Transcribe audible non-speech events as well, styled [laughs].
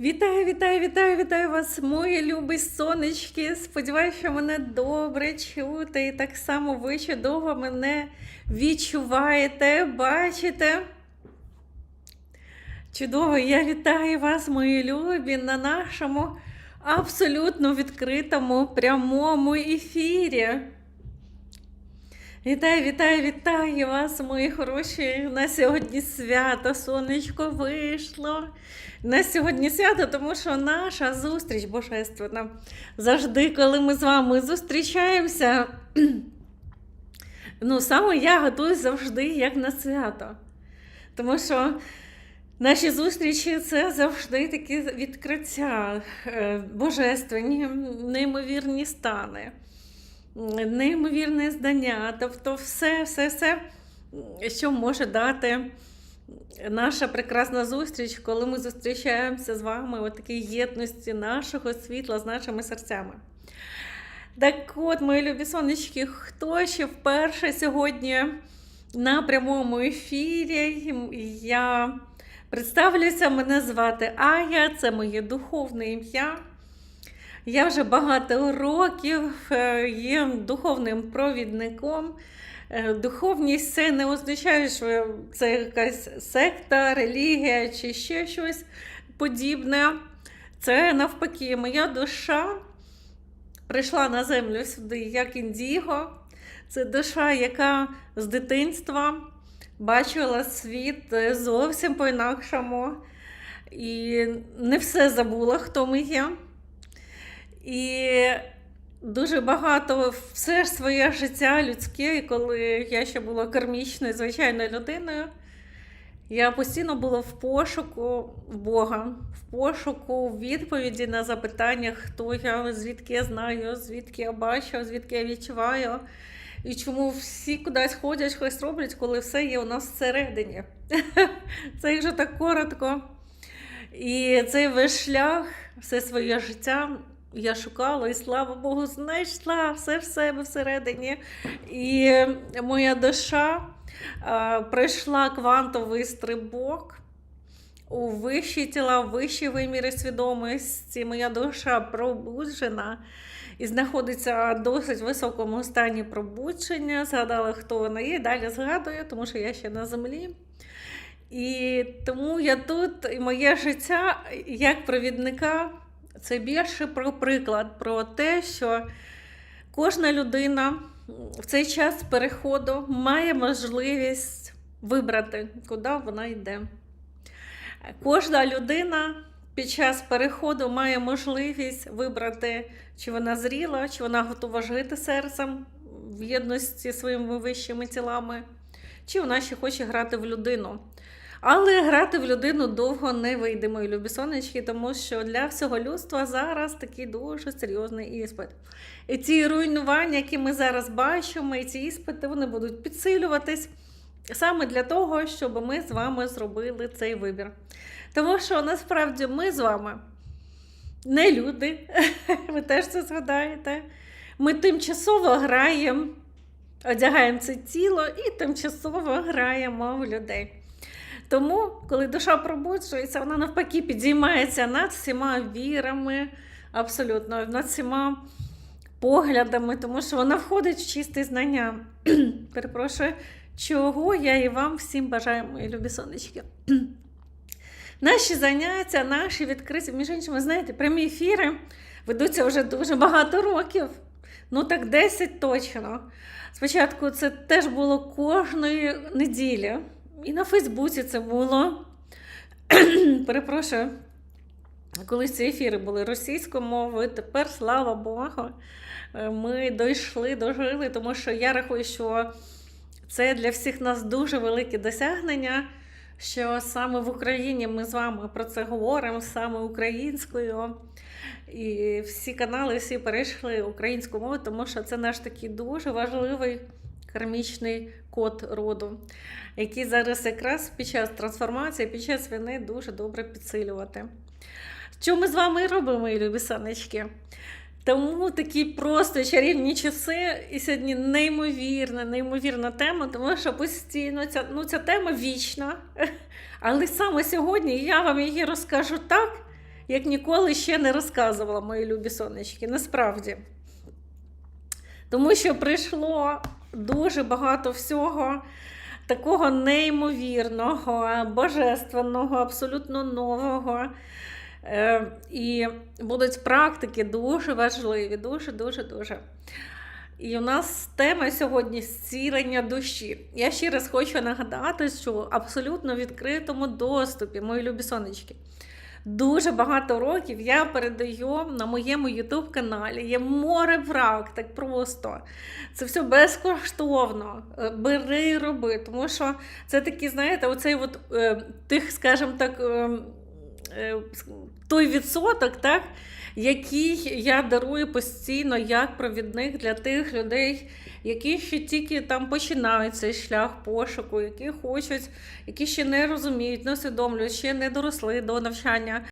Вітаю, вітаю, вітаю, вітаю вас, мої любі сонечки. Сподіваюся, що мене добре чути. І так само ви чудово мене відчуваєте, бачите. Чудово, я вітаю вас, мої любі, на нашому абсолютно відкритому прямому ефірі. Вітаю, вітаю, вітаю вас, мої хороші. На сьогодні свято, сонечко вийшло. На сьогодні свято, тому що наша зустріч божественна. Завжди, коли ми з вами зустрічаємося, [clears throat] ну, саме я готуюсь завжди як на свято. Тому що наші зустрічі це завжди такі відкриття, е, божественні, неймовірні стани неймовірне знання, тобто все, все, все, що може дати наша прекрасна зустріч, коли ми зустрічаємося з вами у такій єдності нашого світла з нашими серцями. Так от, мої любі сонечки, хто ще вперше сьогодні на прямому ефірі? Я представлюся, мене звати Ая, це моє духовне ім'я. Я вже багато років е, є духовним провідником. Е, Духовність це не означає, що це якась секта, релігія чи ще щось подібне. Це навпаки, моя душа прийшла на землю сюди як індіго. Це душа, яка з дитинства бачила світ зовсім по-інакшому. І не все забула, хто ми є. І дуже багато все своє життя людське, коли я ще була кармічною, звичайною людиною, я постійно була в пошуку Бога, в пошуку відповіді на запитання, хто я, звідки я знаю, звідки я бачу, звідки я відчуваю. І чому всі кудись ходять, щось роблять, коли все є у нас всередині. [laughs] Це вже так коротко. І цей весь шлях, все своє життя я шукала і слава Богу, знайшла все в себе всередині. І моя душа а, пройшла квантовий стрибок у вищі тіла, в вищі виміри свідомості. Моя душа пробуджена і знаходиться в досить високому стані пробудження. Згадала, хто вона є, далі згадую, тому що я ще на землі. І тому я тут, і моє життя як провідника. Це більше про приклад, про те, що кожна людина в цей час переходу має можливість вибрати, куди вона йде. Кожна людина під час переходу має можливість вибрати, чи вона зріла, чи вона готова жити серцем в єдності зі своїми вищими тілами, чи вона ще хоче грати в людину. Але грати в людину довго не вийде, мої любі сонечки, тому що для всього людства зараз такий дуже серйозний іспит. І ці руйнування, які ми зараз бачимо, і ці іспити вони будуть підсилюватись саме для того, щоб ми з вами зробили цей вибір. Тому що насправді ми з вами не люди, [laughs] ви теж це згадаєте. Ми тимчасово граємо, одягаємо це тіло і тимчасово граємо в людей. Тому, коли душа пробуджується, вона навпаки підіймається над всіма вірами, абсолютно, над всіма поглядами, тому що вона входить в чисте знання. [clears throat] Перепрошую, чого я і вам всім бажаю, мої любі сонечки. [clears throat] Наші заняття, наші відкриті, між іншим, знаєте, прямі ефіри ведуться вже дуже багато років. Ну так 10 точно. Спочатку це теж було кожної неділі. І на Фейсбуці це було. [clears throat] Перепрошую, колись ці ефіри були російською мовою, тепер, слава Богу, ми дійшли, дожили, тому що я рахую, що це для всіх нас дуже велике досягнення, що саме в Україні ми з вами про це говоримо, саме українською. І всі канали всі перейшли українською мовою, тому що це наш такий дуже важливий кармічний код роду, який зараз якраз під час трансформації, під час війни дуже добре підсилювати. Що ми з вами робимо, мої любі санечки? Тому такі просто чарівні часи, і сьогодні неймовірна, неймовірна тема, тому що постійно ця, ну, ця тема вічна. [laughs] Але саме сьогодні я вам її розкажу так, як ніколи ще не розказувала, мої любі сонечки, насправді. Тому що прийшло дуже багато всього такого неймовірного, божественного, абсолютно нового. Е, І будуть практики дуже важливі, дуже, дуже, дуже. І у нас тема сьогодні зцілення душі. Я ще раз хочу нагадати, що в абсолютно відкритому доступі, мої любі сонечки. Дуже багато років я передаю на моєму YouTube каналі. Є море практик просто. Це все безкоштовно. Е, Бери і роби. Тому що це такі, знаєте, оцей от, е, тих, скажімо так, е, е, той відсоток, так, який я дарую постійно як провідник для тих людей, які ще тільки там починають цей шлях пошуку, які хочуть, які ще не розуміють, не усвідомлюють, ще не доросли до навчання